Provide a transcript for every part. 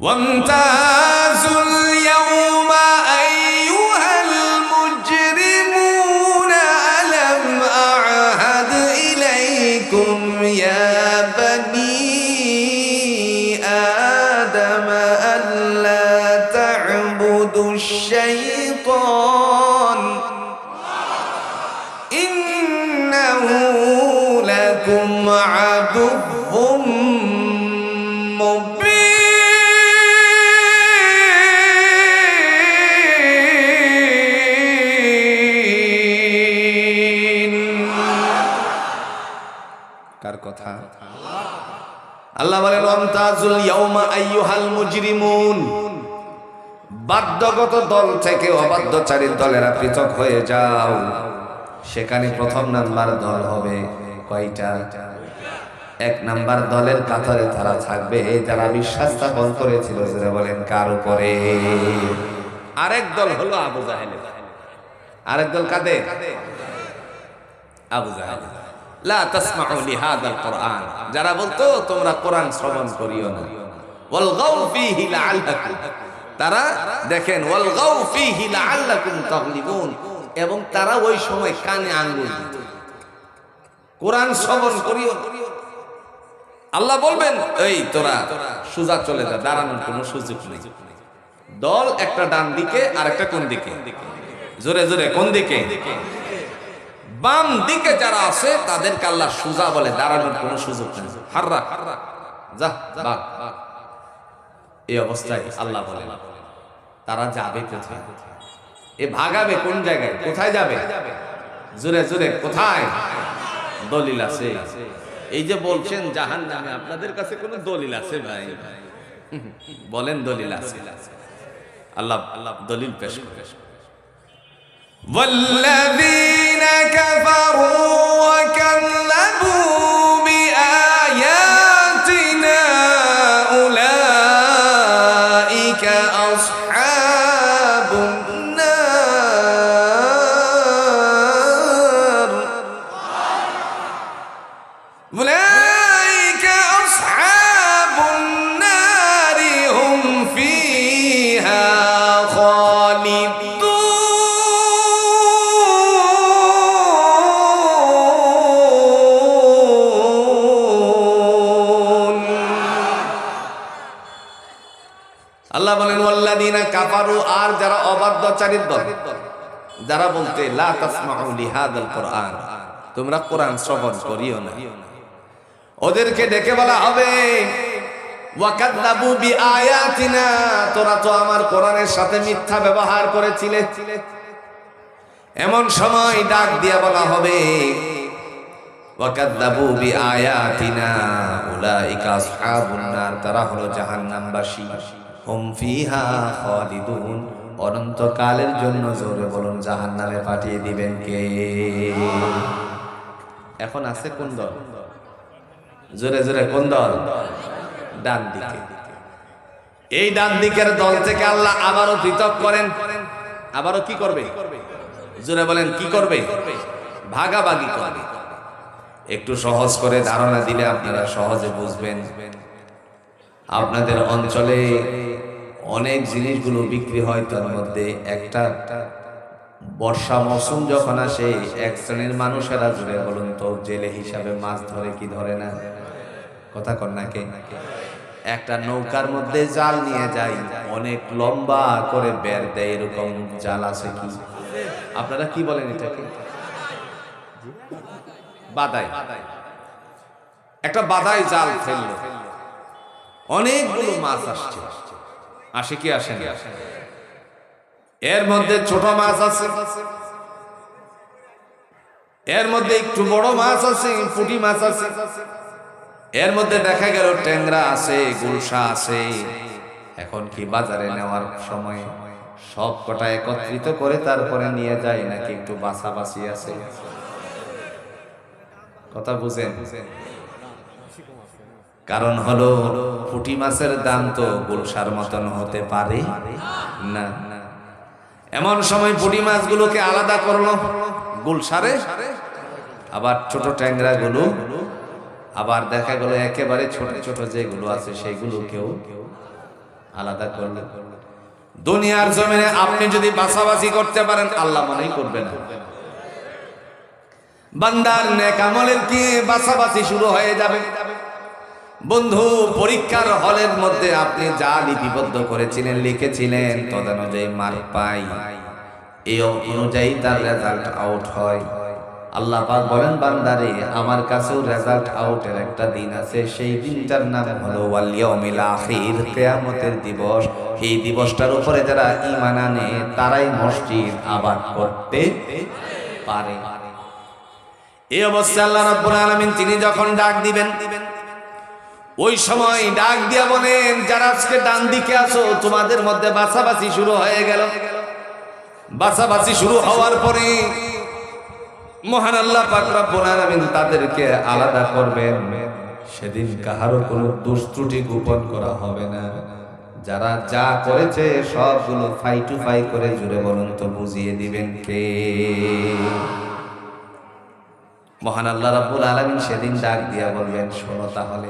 وامتازوا কার কথা। আল্লাহ বলেন ওয়ামতাজুল ইয়াউমা আইয়ুহাল মুজরিমুন। বাধ্যগত দল থেকে অবাধ্যচারীর দলেরা পৃথক হয়ে যাও। সেখানে প্রথম নাম্বার দল হবে কয়টা? এক নাম্বার দলের কাতারে তারা থাকবে যারা বিশ্বাস স্থাপন করেছিল যারা বলেন, কার উপরে? আরেক দল হলো আবু জাহেল আরেক দল কাদের? আবু জাহেল যারা বলতো, তোমরা কোরআন শ্রবণ করিও না। তারা দেখেন এবং তারা ওই সময় কানে আঙ্গুল কোরআন শ্রবণ করিও আল্লাহ বলবেন, এই তোরা, সুজা চলে যা, দাঁড়ানোর কোনো সুযোগ নেই। দল একটা ডান দিকে আর একটা কোন দিকে? জোরে জোরে, কোন দিকে? বাম দিকে যারা আছে তাদেরকে আল্লাহ সুজা বলে দাঁড়ানোর কোনো সুযোগ নেই হাররা যা বাঘ এই অবস্থায় আল্লাহ বলে তারা যাবে কোথায় এ ভাগাবে কোন জায়গায় কোথায় যাবে জোরে জোরে কোথায় দলিল আছে এই যে বলছেন জাহান নামে আপনাদের কাছে কোনো দলিল আছে ভাই বলেন দলিল আছে আল্লাহ আল্লাহ দলিল পেশ করে والذين كفروا وكلموا আর যারা অবাধ্যচারীর দল, যারা বলতে তোমরা কোরআন শ্রবণ করিও না। ওদেরকে ডেকে বলা হবে তোরা তো আমার কোরআনের সাথে মিথ্যা ব্যবহার করেছিলে। এমন সময় ডাক দিয়ে বলা হবে তারা হলো জাহান্নামবাসী। হুম ফিহা খালিদুন। অনন্তকালের জন্য জোরে বলুন, জাহান্নামে পাঠিয়ে দিবেন কে? এখন আছে কোন দল? জোরে জোরে, কোন দল? ডান দিকে। এই ডান দিকের দল থেকে আল্লাহ আবারও পৃথক করেন। আবারও কি করবে? জোরে বলেন, কি করবে? ভাগাভাগি করবে। একটু সহজ করে ধারণা দিলে আপনারা সহজে বুঝবেন। আপনাদের অঞ্চলে অনেক জিনিসগুলো বিক্রি হয়, তার মধ্যে একটা বর্ষা মৌসুম যখন আসে, এক শ্রেণির মানুষেরা জুড়ে বলুন তো, জেলে হিসাবে মাছ ধরে কি ধরে না? কথা কর নাকে একটা নৌকার মধ্যে জাল নিয়ে যাই অনেক লম্বা করে বের দেয়, এরকম জাল আছে কি? আপনারা কি বলেন এটাকে? বাদাই একটা বাদাই জাল ফেলল। অনেকগুলো মাছ আসছে। আসে কি, আসে না? এর মধ্যে ছোট মাছ আছে। এর মধ্যে একটু বড় মাছ আছে, পুঁটি মাছ আছে। এর মধ্যে দেখা গেল ট্যাংরা আছে, গুলশা আছে। এখন কি বাজারে নেওয়ার সময়? সব কটা একত্রিত করে তারপরে নিয়ে যায় নাকি একটু বাছাবাছি আছে? কথা বুঝেন? কারণ হলো পুঁটি মাছের দাম তো গুলশার মতন হতে পারে। না। এমন সময় পুঁটি মাছগুলোকে আলাদা করল গুলশারে। আবার ছোট ট্যাংরা গুলো আবার দেখা গেল একেবারে ছোট ছোট যেগুলো আছে সেগুলোকেও আলাদা করলেন দুনিয়ার জমিনে আপনি যদি বাছাবাছি করতে পারেন, আল্লাহ মনেই করবে না। বান্দার নেক আমলের কি বাছাবাছি শুরু হয়ে যাবে? বন্ধু, পরীক্ষার হলের মধ্যে আপনি যা লিপিবদ্ধ করেছিলেন, লিখেছিলেন, তদানুযায়ী মার্ক পাই। এই অনুযায়ী তার রেজাল্ট আউট হয়। আল্লাহ পাক বলেন, বান্দারে, আমার কাছেও রেজাল্ট আউটের একটা দিন আছে। সেই দিনটার নাম হলো ওয়াল ইয়াউমিল আখির, কিয়ামতের দিবস। এই দিবসটার উপরে যারা ঈমান আনে, তারাই মসজিদ আবাদ করতে পারে। এই অবস্থায় আল্লাহ রাব্বুল আলামিন, তিনি যখন ডাক দিবেন ওই সময় ডাক দিয়া বলেন, যারা আজকে ডান দিকে আছো, তোমাদের মধ্যে বাছাবাছি শুরু হয়ে গেল। বাছাবাছি শুরু হওয়ার পরে মহান আল্লাহ পাক রব্বুল আলামিন তাদেরকে আলাদা করবেন। সেদিন কাহারও কোনো দোষ ত্রুটি গোপন করা হবে না। যারা যা করেছে, সবগুলো ফাই টু ফাই করে জুড়ে বলুন তো বুঝিয়ে দিবেন কে? মহান আল্লাহ রাব্বুল আলামিন সেদিন ডাক দিয়া বলবেন শোনো তাহলে।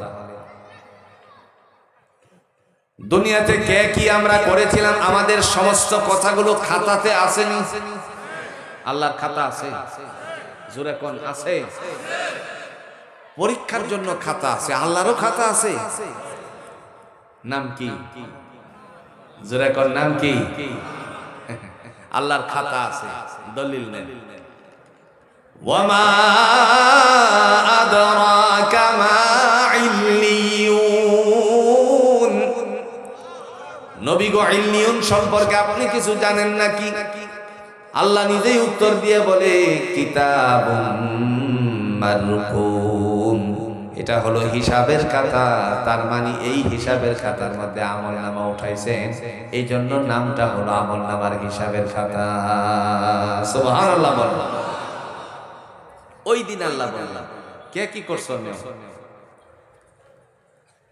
দুনিয়াতে কে কি আমরা করেছিলাম, আমাদের সমস্ত কথাগুলো খাতাতে আসেনি? আল্লাহর খাতা আছে? জোরে কোন, আছে? পরীক্ষার জন্য খাতা আছে, আল্লাহরও খাতা আছে। নাম কি? জোরে কোন, নাম কি? আল্লাহর খাতা আছে, দলিল নেন ওয়ামা আদরাকা মা ইল্লি নবীগ ইল্লিয়ন সম্পর্কে আপনি কিছু জানেন নাকি? আল্লাহ নিজেই উত্তর দিয়ে বলে কিতাব এটা হলো হিসাবের খাতা, তার মানে এই হিসাবের খাতার মধ্যে আমল নামা উঠাইছেন। এই জন্য নামটা হলো আমল নামার হিসাবের খাতা। সোহান আল্লাহ বললাম ওই দিন আল্লাহ বললাম কে কি করছ?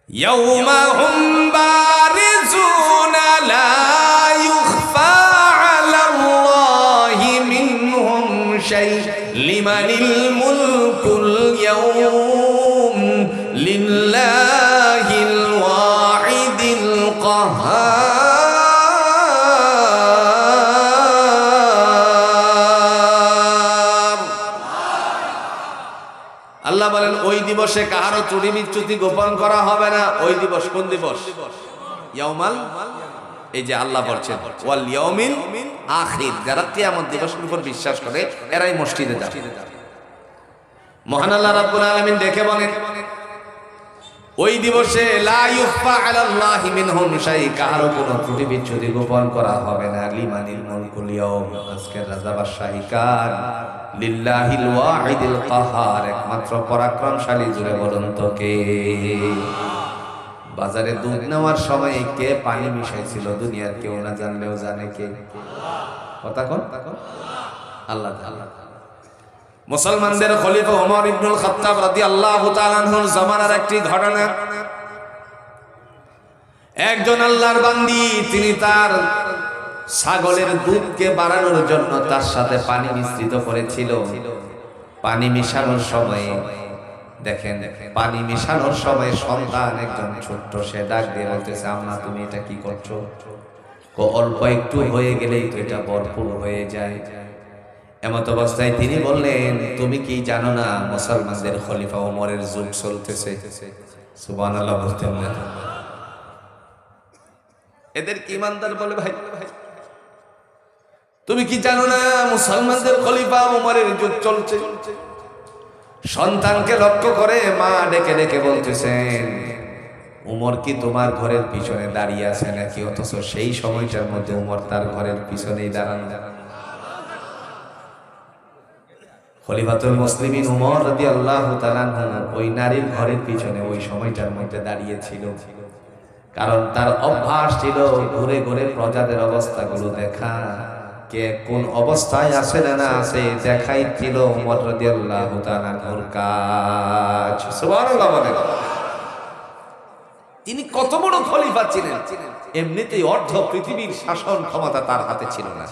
ইয়াউমা হুম বারি لا يخفى على الله منهم شيء لمن الملك اليوم لله الواحد القهار আল্লাহ বলেন ওই দিবসে কাহারও চুরি বিচ্যুতি গোপন করা হবে না ওই দিবস কোন দিবস ইয়াউমাল, এই যে আল্লাহ বলছেন, ওয়াল ইয়াউমিল আখির, যারা কিয়ামত দিবসের উপর বিশ্বাস করে, এরাই মসজিদে মহান আল্লাহ রাব্বুল আলামিন দেখে বলেন, ওই দিবসে লা ইউফা আলাল্লাহি মিনহুম শাই কারও কোনো ত্রুটি বিচ্যুতি গোপন করা হবে না। লিমানিল মুলকুল ইয়াউম, আজকের রাজা কার? লিল্লাহিল ওয়াহিদিল কাহার, একমাত্র পরাক্রমশালী জুড়ে বলুন কে? বাজারে দুধ নেওয়ার সময় কে পানি মিশাইছিল দুনিয়ার কেউ না জানলেও জানে কে। কথা কোন। আল্লাহ আল্লাহ মুসলমানদের খলিফা ওমর ইবনুল জামানার একটি ঘটনা। একজন আল্লাহর বান্দি, তিনি তার ছাগলের দুধকে বাড়ানোর জন্য তার সাথে পানি মিশ্রিত করেছিল। পানি মিশানোর সময় দেখেন, পানি মেশানোর সময় সন্তান একজন ছোট্ট, সে ডাক দিয়ে বলতেছে, আম্মা, তুমি এটা কি করছ? অল্প একটু হয়ে গেলেই তো এটা ভরপুর হয়ে যায়। এমত অবস্থায় তিনি বললেন, তুমি কি জানো না, মুসলমানদের খলিফা ওমরের যুগ চলতেছে? সুবহানাল্লাহ বলতেন না। এদের কি ইমানদার বলে ভাই? তুমি কি জানো না, মুসলমানদের খলিফা ওমরের যুগ চলছে চলছে? সন্তানকে লক্ষ্য করে মা ডেকে ডেকে বলতেছেন, উমর কি তোমার ঘরের পিছনে দাঁড়িয়ে আছে নাকি? অথচ সেই সময়টার মধ্যে উমর তার ঘরের পিছনেই দাঁড়ানো। খলিফাতুল মুসলিমিন উমর তাআলা ওই নারীর ঘরের পিছনে ওই সময়টার মধ্যে কারণ তার অভ্যাস ছিল ঘুরে ঘুরে প্রজাদের অবস্থাগুলো দেখা। কে কোন অবস্থায় আছে না না আছে দেখাই ছিল উমর রাদিয়াল্লাহু তাআলার কাজ। সুবহানাল্লাহ বলেন। তিনি কত বড় খলিফা ছিলেন? এমনিতেই অর্ধ পৃথিবীর শাসন ক্ষমতা তার হাতে ছিল না।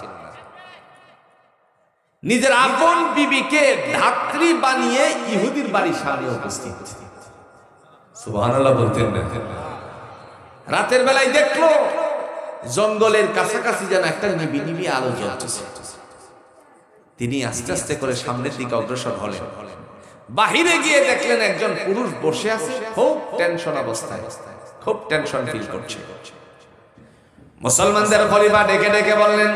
নিজের আপন বিবিকে ধাত্রী বানিয়ে ইহুদির বাড়ির সামনে উপস্থিত। সুবহানাল্লাহ বলতেন না। রাতের বেলায় দেখল জঙ্গলের কাছাকাছি যেন একটা নিবি আলো জ্বলতেছে। তিনি আস্তে আস্তে করে সামনের দিকে অগ্রসর হলেন। বাহিরে গিয়ে দেখলেন একজন পুরুষ বসে আছে, খুব টেনশন অবস্থায়, খুব টেনশন ফিল করছে। মুসলমানদের খলিফা ডেকে ডেকে বললেন,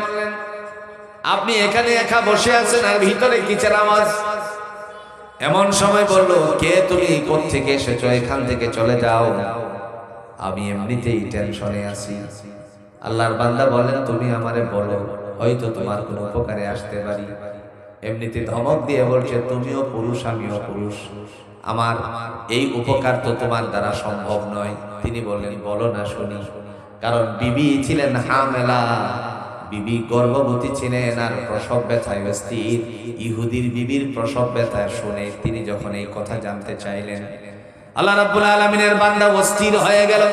আপনি এখানে একা বসে আছেন আর ভিতরে কিচের আওয়াজ? এমন সময় বলল, কে তুমি? থেকে এসেছ? এখান থেকে চলে যাও। আমি এমনিতেই টেনশনে আছি। আল্লাহর বান্দা বলেন, তুমি আমারে বলো, হয়তো তোমার কোনো উপকারে আসতে পারি। এমনিতে ধমক দিয়ে বলছে, তুমিও পুরুষ, আমিও পুরুষ। আমার এই উপকার তো তোমার দ্বারা সম্ভব নয়। তিনি বললেন, বলো না শুনি। কারণ বিবি ছিলেন হামেলা, বিবি গর্ভবতী ছিলেন আর প্রসব ব্যথায় স্থির ইহুদির বিবির প্রসব ব্যথায় শুনে তিনি যখন এই কথা জানতে চাইলেন, আল্লাহ রাব্বুল আলামিনের বান্দা অস্থির হয়ে গেল।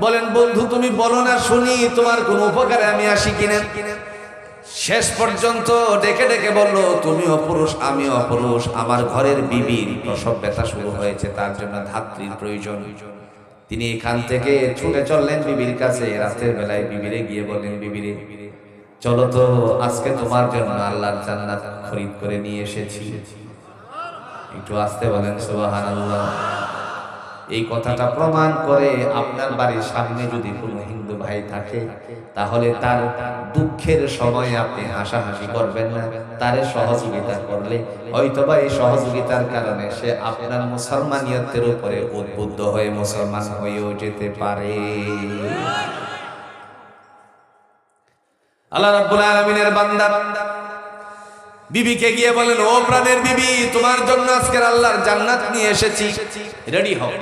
বলেন, বন্ধু, তুমি বলো না, শুনি, তোমার কোন উপকারে আমি আসি কিনা? শেষ পর্যন্ত ডেকে ডেকে বলল, তুমি অপুরুষ আমিও পুরুষ আমার ঘরের বিবির প্রসব ব্যথা শুরু হয়েছে, তার জন্য ধাত্রীর প্রয়োজন। তিনি এখান থেকে ছুটে চললেন বিবির কাছে। রাতের বেলায় বিবিরে গিয়ে বললেন, বিবিরে, চলো তো, আজকে তোমার জন্য আল্লাহর জান্নাত খরিদ করে নিয়ে এসেছি। একটু আসতে বলেন, সুবহানাল্লাহ। এই কথাটা প্রমাণ করে আপনার বাড়ির সামনে যদি কোনো হিন্দু ভাই থাকে, তাহলে তার দুঃখের সময় আপনি হাসাহাসি করবেন না। তারে সহযোগিতা করলে হয়তোবা এই সহযোগিতার কারণে সে আপনার মুসলমানিয়তের উপরে উদ্বুদ্ধ হয়ে মুসলমান হয়েও যেতে পারে। আল্লাহ রাব্বুল আলামিনের বান্দা বিবিকে গিয়ে বলেন, ও প্রাণের বিবি, তোমার জন্য আজকের আল্লাহর জান্নাত নিয়ে এসেছি। রেডি হও।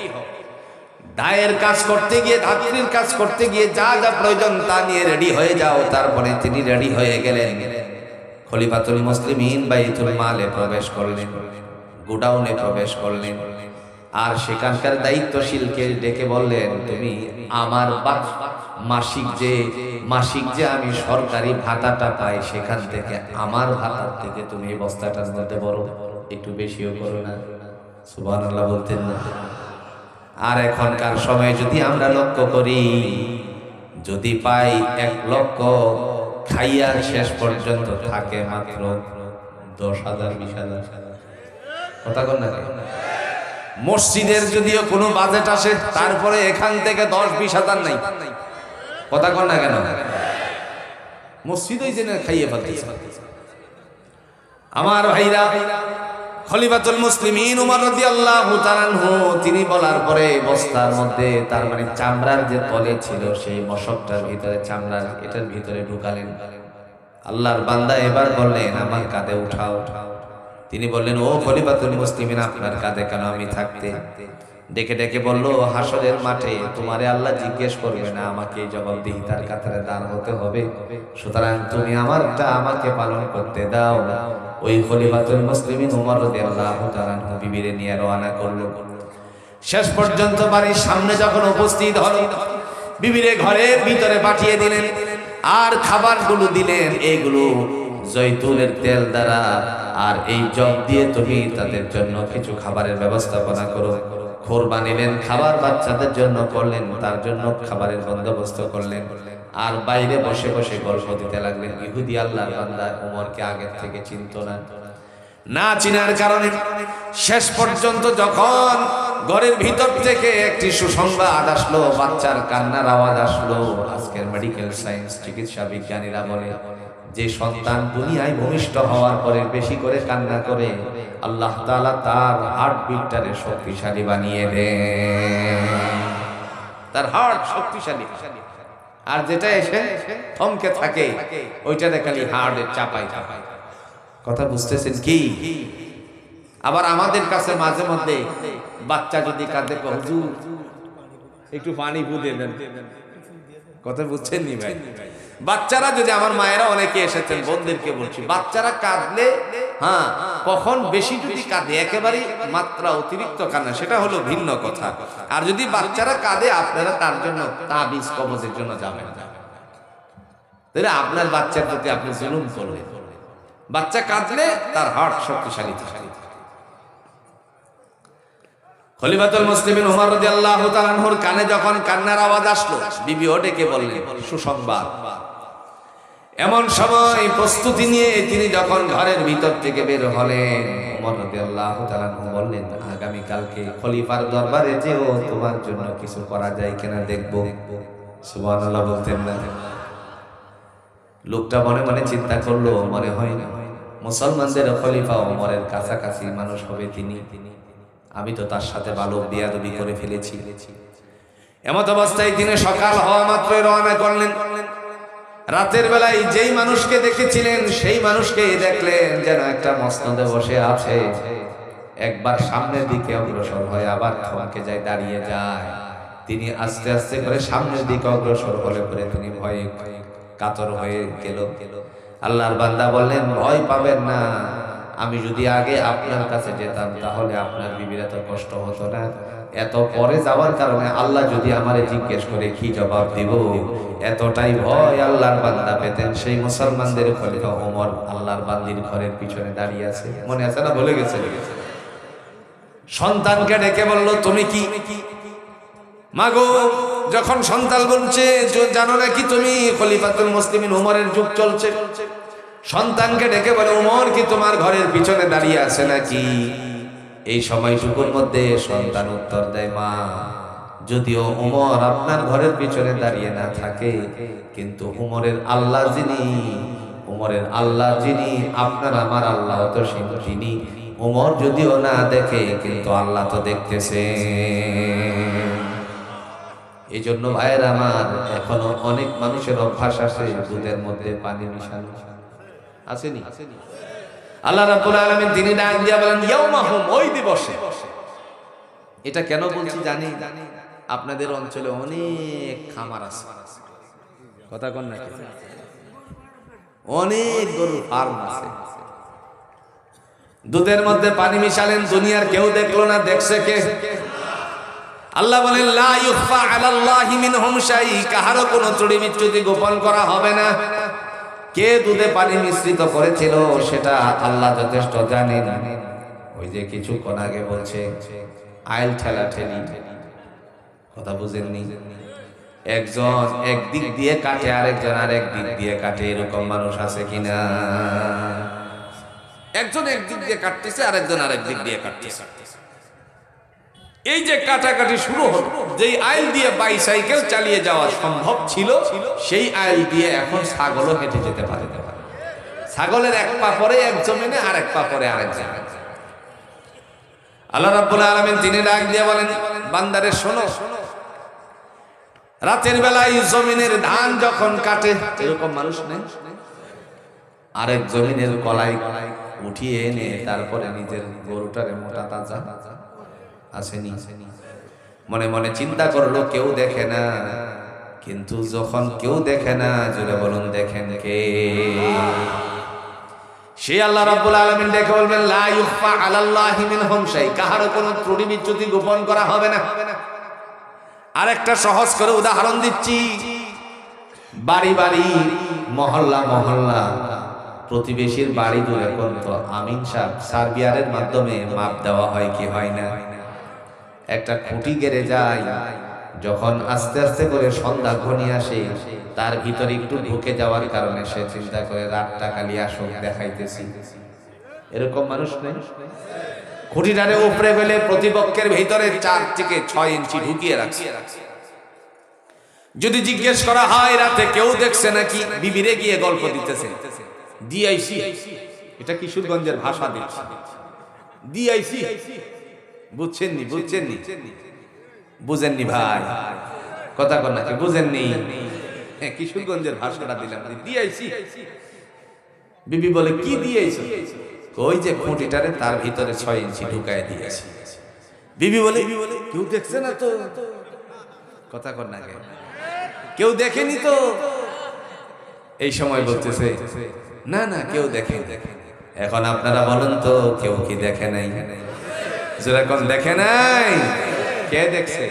দায়ের কাজ করতে গিয়ে ধাত্রীর কাজ করতে গিয়ে যা যা প্রয়োজন তা নিয়ে রেডি হয়ে যাও। তারপরে তিনি রেডি হয়ে গেলেন। খলিফাতুল মুসলিমিন বাইতুল মালে প্রবেশ করলেন, গোডাউনে প্রবেশ করলেন। আর সেখানকার দায়িত্বশীলকে ডেকে বললেন, তুমি আমার মাসিক যে মাসিক যে আমি সরকারি ভাতাটা পাই, সেখান থেকে আমার ভাতার থেকে তুমি এই বস্তাটার মধ্যে বড় একটু বেশিও করো না। সুবহানাল্লাহ বলতেন না। আর এখনকার সময় যদি আমরা লক্ষ্য করি, যদি পাই এক লক্ষ খাইয়ার শেষ পর্যন্ত থাকে মাত্র দশ হাজার, বিশ হাজার। কথা কন না মসজিদের যদিও কোনো বাজেট আসে, তারপরে এখান থেকে দশ, বিশ হাজার নাই। কথা কন না কেন? মসজিদই জেনে খাইয়ে ফেলতেছে। আমার ভাইরা, খলিফাতুল মুসলিমিন উমর রাদিয়াল্লাহু তাআলা তিনি বলার পরে বস্তার মধ্যে তার মানে চামড়ার যে তলে ছিল, সেই মশকটার ভিতরে, চামড়ার এটার ভিতরে ঢুকালেন। আল্লাহর বান্দা এবার বললেন, আমার কাঁধে উঠাও। তিনি বললেন, ও খলিফাতুল মুসলিমিন, আপনার কাঁধে কেন আমি থাকতে? ডেকে ডেকে বলল হাসরের মাঠে, তোমারে আল্লাহ জিজ্ঞেস করবে না, আমাকে এই জবাবদিহিতার কাতারে দাঁড় হতে হবে। সুতরাং তুমি আমারটা আমাকে পালন করতে দাও। ওই খলিফাতুল মুসলিমিন উমর রাদিয়াল্লাহু তাআলা বিবিরে নিয়ে রওনা করল। শেষ পর্যন্ত বাড়ির সামনে যখন উপস্থিত হলো, বিবিরে ঘরের ভিতরে পাঠিয়ে দিলেন, আর খাবারগুলো দিলেন, এগুলো জৈতুনের তেল দ্বারা, আর এই জব দিয়ে তুমি তাদের জন্য কিছু খাবারের ব্যবস্থাপনা করো। খোর বানিলেন খাবার বাচ্চাদের জন্য করলেন, তার জন্য খাবারের বন্দোবস্ত করলেন। আর বাইরে বসে বসে গল্প দিতে লাগলেন, ইহুদি আল্লাহ বান্দা, উমরকে আগের থেকে চিনত না। না চিনার কারণে শেষ পর্যন্ত যখন ঘরের ভিতর থেকে একটি সুসংবাদ আসলো, বাচ্চার কান্নার আওয়াজ আসলো, আজকের মেডিকেল সায়েন্স চিকিৎসা বিজ্ঞানীরা বলে যে সন্তান দুনিয়ায় ভূমিষ্ঠ হওয়ার পরে বেশি করে কান্না করে, আল্লাহ তাআলা তার হার্ট বিটটারে শক্তিশালী বানিয়ে দেন। তার হার্ট শক্তিশালী। আর যেটা এসে থমকে থাকে, ওইটাতে খালি হার্টের চাপাই চাপাই কথা বুঝতেছেন কি? আবার আমাদের কাছে মাঝে মধ্যে বাচ্চা যদি কাঁদে একটু পানি বুঝে দেন। কথা বুঝছেন নি ভাই? বাচ্চারা যদি আমার মায়েরা অনেকে এসেছেন, বোনদেরকে বলছি, বাচ্চারা কাঁদলে হ্যাঁ কখন বেশি যদি কাঁদে একেবারে মাত্রা অতিরিক্ত কান্না, সেটা হলো ভিন্ন কথা। আর যদি বাচ্চারা কাঁদে, আপনারা তার জন্য তাবিজ কবজের জন্য যাবেন। তাহলে আপনার বাচ্চার প্রতি আপনি জুলুম করলেন। বাচ্চা কাঁদলে তার হার্ট শক্তিশালী থাকে। খলিফাতুল মুসলিমিন উমর রাদিয়াল্লাহু তাআলা আনহুর কানে যখন কান্নার আওয়াজ আসলো বিবি ও ডেকে বললেন, সুসংবাদ। এমন সময় প্রস্তুতি নিয়ে তিনি যখন ঘরের ভিতর থেকে বের হলেন বললেন আগামী কালকে খলিফার দরবারে যেও, তোমার জন্য কিছু করা যায় কিনা দেখব। সুবহানাল্লাহ বলতেন না। লোকটা মনে মনে চিন্তা করল, মনে হয় না মুসলমানদের খলিফা ওমরের কাছাকাছি মানুষ হবে তিনি। আমি তো তার সাথে ভালো বিয়াদবি করে ফেলেছি। এমত অবস্থায় তিনি সকাল হওয়া মাত্রই রওনা করলেন। রাতের বেলায় যেই মানুষকে দেখেছিলেন, সেই মানুষকে দেখলেন যেন একটা মসনদে বসে আছে। একবার সামনের দিকে অগ্রসর হয় আবার থমকে যায় দাঁড়িয়ে যায়। তিনি আস্তে আস্তে করে সামনের দিকে অগ্রসর হলে পরে তিনি ভয়ে কাতর হয়ে গেল। আল্লাহর বান্দা বললেন, ভয় পাবেন না। আমি যদি আগে আপনার কাছে যেতাম, তাহলে আপনার বিবির এত কষ্ট হতো না। এত পরে যাওয়ার কারণে আল্লাহ যদি আমারে জিজ্ঞেস করে, কি জবাব দিব? এতটাই ভয় আল্লাহর বান্দা পেতেন। সেই মুসলমানদের খলিফা ওমর আল্লাহর বান্দির ঘরের পিছনে দাঁড়িয়ে আছে। মনে আছে না? বলে গেছে। সন্তানকে ডেকে বলল, তুমি কি? মাগো, যখন সন্তান বলছে জানো নাকি তুমি? খলিফাতুল মুসলিমিন উমরের যুগ চলছে। সন্তানকে ডেকে বলে উমর কি তোমার ঘরের পিছনে দাঁড়িয়ে আছে নাকি? এই সময়টুকুর মধ্যে সন্তান উত্তর দেয় মা, যদিও উমর আপনার ঘরের পিছনে দাঁড়িয়ে না থাকে, কিন্তু উমরের আল্লাহ যিনি, উমরের আল্লাহ যিনি, আপনার আমার আল্লাহ তো তিনি। উমর যদিও না দেখে, কিন্তু আল্লাহ তো দেখতেছে। এই জন্য ভাইয়ের আমার, এখনও অনেক মানুষের অভ্যাস আছে দুধের মধ্যে পানি মিশানো। আসেনি আসেনি? আল্লাহ রাব্বুল আলামিন তিনি ডাক দিয়া বলেন ইয়াউমাহুম ওই দিবসে। এটা কেন বলছি জানি আপনাদের অঞ্চলে অনেক খামার আছে। কথা কোন না অনেক গরুর ফার্ম আছে। দুধের মধ্যে পানি মিশালেন, দুনিয়ার কেউ দেখল না, দেখছে কে? আল্লাহ বলেন, লা ইউখফা আলাল্লাহি মিনহুম শাই কাহারও কোনো ত্রুটি বিচ্যুতি গোপন করা হবে না। কে দুধে পানি মিশ্রিত করেছিল সেটা আল্লাহ যথেষ্ট জানেন। ওই যে কিছুক্ষণ আগে বলছে, আইল ঠেলা ঠেলি। কথা বুঝেননি? একজন একদিক দিয়ে কাটে, আরেকজন আরেক দিক দিয়ে কাটে, এরকম মানুষ আছে কিনা? একজন একদিক দিয়ে কাটতেছে, আরেকজন আরেক দিক দিয়ে কাটতেছে। এই যে কাটাকাটি শুরু হলো, যেই আইল দিয়ে বাইসাইকেল চালিয়ে যাওয়া সম্ভব ছিল, সেই আইল দিয়ে এখন ছাগলও হেঁটে যেতে পারে। ছাগলের এক পা পরে এক জমিনে আর এক পা পরে আরেক জমিনে। আল্লাহ রাব্বুল আলামিন তিনি ডাক দিয়ে বলেন, বান্দারে শোনো, রাতের বেলায় জমিনের ধান যখন কাটে, এরকম মানুষ নেই। আরেক জমিনের কলাই উঠিয়ে এনে তারপরে নিজের গরুটারে মোটা তাজা। আসেনি। মনে মনে চিন্তা করল, কেউ দেখে না। কিন্তু যখন কেউ দেখে না জুড়ে বলুন, দেখেন কে? সে আল্লাহ রাব্বুল আলামিন দেখে বলবেন, লা ইউখফা আলাল্লাহি মিনহুম শাই কাহারও কোনো ত্রুটি বিচ্যুতি গোপন করা হবে না। আরেকটা সহজ করে উদাহরণ দিচ্ছি। বাড়ি বাড়ি, মহল্লা মহল্লা, প্রতিবেশীর বাড়ি দূরে করত আমিন সাহ সার্বিয়ারের মাধ্যমে মাপ দেওয়া হয় কি হয় না? একটা খুঁটি গেড়ে যায়। যখন আস্তে আস্তে করে সন্ধ্যা ঘনিয়ে আসে, তার ভিতরে একটু ঢুকে যাওয়ার কারণে সে চিন্তা করে, রাতটা কালি আসক, দেখাইতেছি। এরকম মানুষ নেই। খুঁটিটারে উপরে ফেলে প্রতিপক্ষের ভিতরে চার থেকে ছয় ইঞ্চি ঢুকিয়ে রাখছে। যদি জিজ্ঞেস করা হয়, রাতে কেউ দেখছে নাকি? বিবিরে গিয়ে গল্প দিতেছে। ডিআইসি, এটা কিশোরগঞ্জের ভাষা দিচ্ছে। ডিআইসি বুঝছেননি বুঝছেননি? বুঝেননি ভাই। কথা কর নাকি বুঝেননি? হ্যাঁ কিশোরগঞ্জের ভাষাটা দিলাম। ডিআইসি বিবি বলে কি দিয়েছ? ওই যে খুঁটিটারে তার ভিতরে ছয় ইঞ্চি ঢুকায় দিয়েছি। বিবি বলে কেউ দেখছে না তো? কথা কর না কেউ দেখেনি তো? এই সময় বলতেছে না না কেউ দেখে এখন আপনারা বলেন তো কেউ কি দেখে নাই? যেরকম দেখে নাই, কে দেখছে।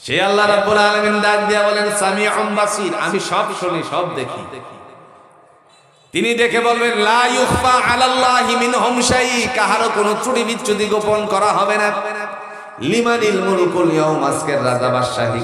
সে আল্লাহ রাব্বুল আলামিন ডাক দিয়া বলেন, সামিউম বাসির, আমি সব শুনি, সব দেখি। তিনি দেখে বলবেন, লা ইউখফা আলাল্লাহি মিনহুম শাই কাহারও কোনো ত্রুটি বিচ্যুতি গোপন করা হবে না। লিমানিল মুলকুল ইয়াউম, আজকের রাজা বাদশাহী